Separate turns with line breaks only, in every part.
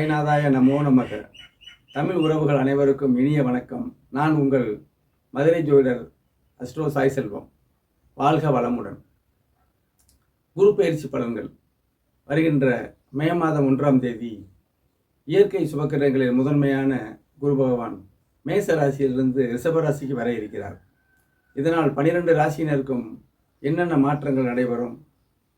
சாய்நாதாய நமோ நமக. தமிழ் உறவுகள் அனைவருக்கும் இனிய வணக்கம். நான் உங்கள் மதுரை ஜோதிடர் அஸ்ட்ரோ சாய் செல்வம். வாழ்க வளமுடன். குரு பயிற்சி பலன்கள். வருகின்ற மே மாதம் ஒன்றாம் தேதி இயற்கை சுபக்கிரங்களில் முதன்மையான குரு பகவான் மேச ராசியிலிருந்து ரிஷபராசிக்கு வர இருக்கிறார். இதனால் பனிரெண்டு ராசியினருக்கும் என்னென்ன மாற்றங்கள் நடைபெறும்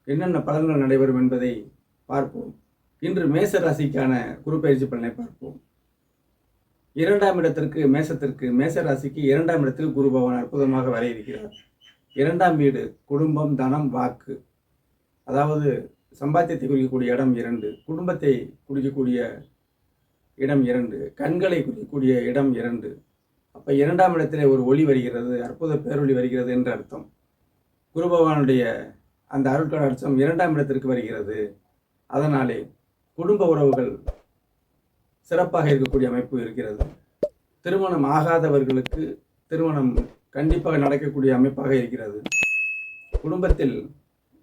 என்னென்ன பலன்கள் நடைபெறும் என்பதை பார்ப்போம். இன்று மேச ராசிக்கான குரு பயிற்சி பலனை பார்ப்போம். இரண்டாம் இடத்திற்கு மேசத்திற்கு மேச ராசிக்கு இரண்டாம் இடத்தில் குரு பகவான் அற்புதமாக வர இருக்கிறார். இரண்டாம் வீடு குடும்பம் தனம் வாக்கு. அதாவது சம்பாத்தியத்தை குறிக்கக்கூடிய இடம் இரண்டு குடும்பத்தை குறிக்கக்கூடிய இடம் இரண்டு கண்களை குறிக்கக்கூடிய இடம் இரண்டு. அப்போ இரண்டாம் இடத்திலே ஒரு ஒளி வருகிறது அற்புத பேரொளி வருகிறது என்று அர்த்தம். குரு பகவானுடைய அந்த அருட்கட அர்த்தம் இரண்டாம் இடத்திற்கு வருகிறது. அதனாலே குடும்ப உறவுகள் சிறப்பாக இருக்கக்கூடிய அமைப்பு இருக்கிறது. திருமணம் ஆகாதவர்களுக்கு திருமணம் கண்டிப்பாக நடக்கக்கூடிய அமைப்பாக இருக்கிறது. குடும்பத்தில்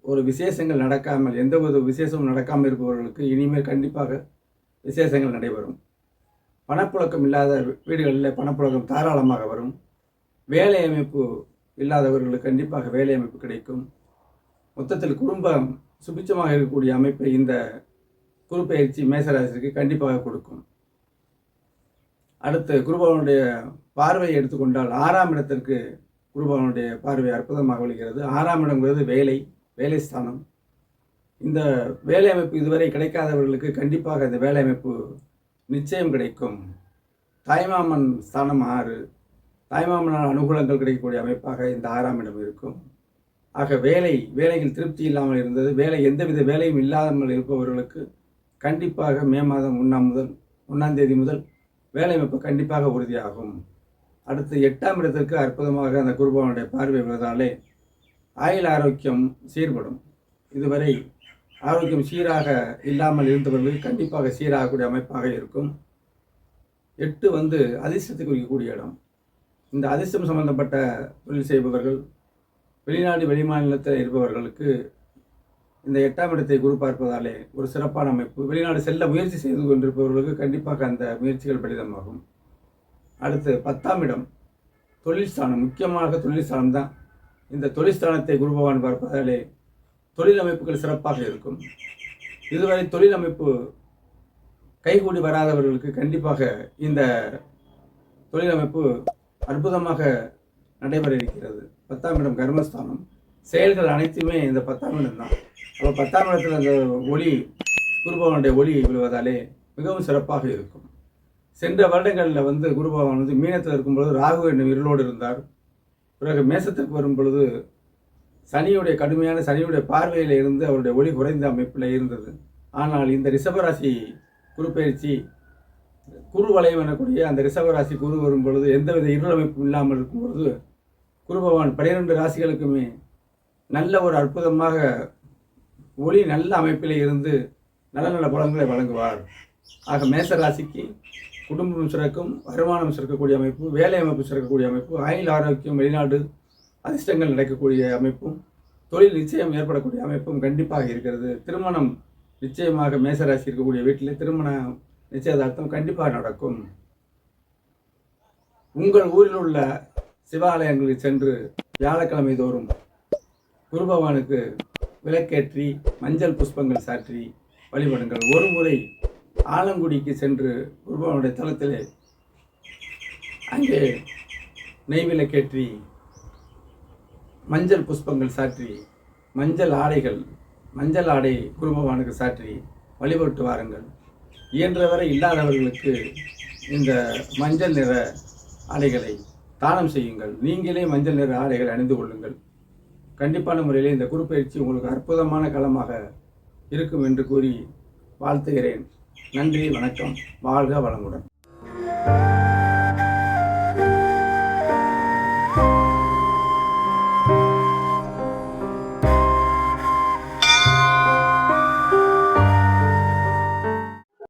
ஒரு விசேஷங்கள் நடக்காமல் எந்த ஒரு விசேஷமும் நடக்காமல் இருப்பவர்களுக்கு இனிமேல் கண்டிப்பாக விசேஷங்கள் நடைபெறும். பணப்புழக்கம் இல்லாத வீடுகளில் பணப்புழக்கம் தாராளமாக வரும். வேலை அமைப்பு இல்லாதவர்களுக்கு கண்டிப்பாக வேலை அமைப்பு கிடைக்கும். மொத்தத்தில் குடும்பம் சுபிச்சமாக இருக்கக்கூடிய அமைப்பை இந்த குருப்பெயர்ச்சி மேசராசிற்கு கண்டிப்பாக கொடுக்கும். அடுத்து குருபவனுடைய பார்வையை எடுத்துக்கொண்டால் ஆறாம் இடத்திற்கு குருபவனுடைய பார்வை அற்புதமாக விழுகிறது. ஆறாம் இடங்கிறது வேலை வேலை ஸ்தானம். இந்த வேலை அமைப்பு இதுவரை கிடைக்காதவர்களுக்கு கண்டிப்பாக இந்த வேலை அமைப்பு நிச்சயம் கிடைக்கும். தாய்மாமன் ஸ்தானம் ஆறு. தாய்மாமனால் அனுகூலங்கள் கிடைக்கக்கூடிய அமைப்பாக இந்த ஆறாம் இடம் இருக்கும். ஆக வேலை வேலையில் திருப்தி இல்லாமல் இருந்தது. வேலை எந்தவித வேலையும் இல்லாமல் இருப்பவர்களுக்கு கண்டிப்பாக மே மாதம் ஒன்றாம் முதல் ஒன்றாம் தேதி முதல் வேலைவாய்ப்பு கண்டிப்பாக உறுதியாகும். அடுத்து எட்டாம் இடத்திற்கு அற்புதமாக அந்த குருபவனுடைய பார்வை விழுவதாலே ஆயுள் ஆரோக்கியம் சீர்படும். இதுவரை ஆரோக்கியம் சீராக இல்லாமல் இருந்தவர்களுக்கு கண்டிப்பாக சீராகக்கூடிய அமைப்பாக இருக்கும். எட்டு வந்து அதிர்ஷ்டத்தை குறிக்கக்கூடிய இடம். இந்த அதிர்ஷ்டம் சம்பந்தப்பட்ட தொழில் செய்பவர்கள் வெளிநாடு வெளிமாநிலத்தில் இருப்பவர்களுக்கு இந்த எட்டாம் இடத்தை குரு பார்ப்பதாலே ஒரு சிறப்பான அமைப்பு. வெளிநாடு செல்ல முயற்சி செய்து கொண்டிருப்பவர்களுக்கு கண்டிப்பாக அந்த முயற்சிகள் பலிதமாகும். அடுத்து பத்தாம் இடம் தொழில் ஸ்தானம். முக்கியமாக தொழில் ஸ்தானம் தான். இந்த தொழில் ஸ்தானத்தை குரு பகவான் பார்ப்பதாலே தொழில் அமைப்புகள் சிறப்பாக இருக்கும். இதுவரை தொழில் அமைப்பு கைகூடி வராதவர்களுக்கு கண்டிப்பாக இந்த தொழில் அமைப்பு அற்புதமாக நடைபெற இருக்கிறது. பத்தாம் இடம் கர்மஸ்தானம். செயல்கள் அனைத்துமே இந்த பத்தாம் இடம் தான். அப்போ பத்தாம் இடத்துல அந்த ஒளி குருபவனுடைய ஒளி விழுவதாலே மிகவும் சிறப்பாக இருக்கும். சென்ற வருடங்களில் வந்து குருபவன் வந்து மீனத்தில் இருக்கும் பொழுது ராகு என்னும் இருளோடு இருந்தார். பிறகு மேசத்துக்கு வரும் பொழுது சனியுடைய கடுமையான சனியுடைய பார்வையில் இருந்து அவருடைய ஒளி குறைந்த அமைப்பில் இருந்தது. ஆனால் இந்த ரிஷபராசி குரு பயிற்சி குரு வளையம் எனக்கூடிய அந்த ரிஷபராசி குரு வரும் பொழுது எந்தவித இருள் அமைப்பும் இல்லாமல் இருக்கும் பொழுது குரு பகவான் பனிரெண்டு ராசிகளுக்குமே நல்ல ஒரு அற்புதமாக ஒளி நல்ல அமைப்பில் இருந்து நல்ல நல்ல பலன்களை வழங்குவார். ஆக மேச ராசிக்கு குடும்பம் சிறக்கும் வருமானம் சிறக்கக்கூடிய அமைப்பு வேலை அமைப்பு சிறக்கக்கூடிய அமைப்பு ஆயுள் ஆரோக்கியம் வெளிநாடு அதிர்ஷ்டங்கள் நடக்கக்கூடிய அமைப்பும் தொழில் நிச்சயம் ஏற்படக்கூடிய அமைப்பும் கண்டிப்பாக இருக்கிறது. திருமணம் நிச்சயமாக மேசராசி இருக்கக்கூடிய வீட்டில் திருமண நிச்சயதார்த்தம் கண்டிப்பாக நடக்கும். உங்கள் ஊரில் உள்ள சிவாலயங்களுக்கு சென்று வியாழக்கிழமை தோறும் குரு பகவானுக்கு விளக்கேற்றி மஞ்சள் புஷ்பங்கள் சாற்றி வழிபடுங்கள். ஒரு முறை ஆலங்குடிக்கு சென்று குருபவனுடைய தளத்தில் அங்கே நெய் விளக்கேற்றி மஞ்சள் புஷ்பங்கள் சாற்றி மஞ்சள் ஆடைகள் மஞ்சள் ஆடை குருபவானுக்கு சாற்றி வழிபட்டு வாருங்கள். இயன்றவரை இல்லாதவர்களுக்கு இந்த மஞ்சள் நிற ஆடைகளை தானம் செய்யுங்கள். நீங்களே மஞ்சள் நிற ஆடைகளை அணிந்து கொள்ளுங்கள். கண்டிப்பான முறையில் இந்த குருப்பயிற்சி உங்களுக்கு அற்புதமான களமாக இருக்கும் என்று கூறி வாழ்த்துகிறேன். நன்றி வணக்கம். வாழ்க வளமுடன்.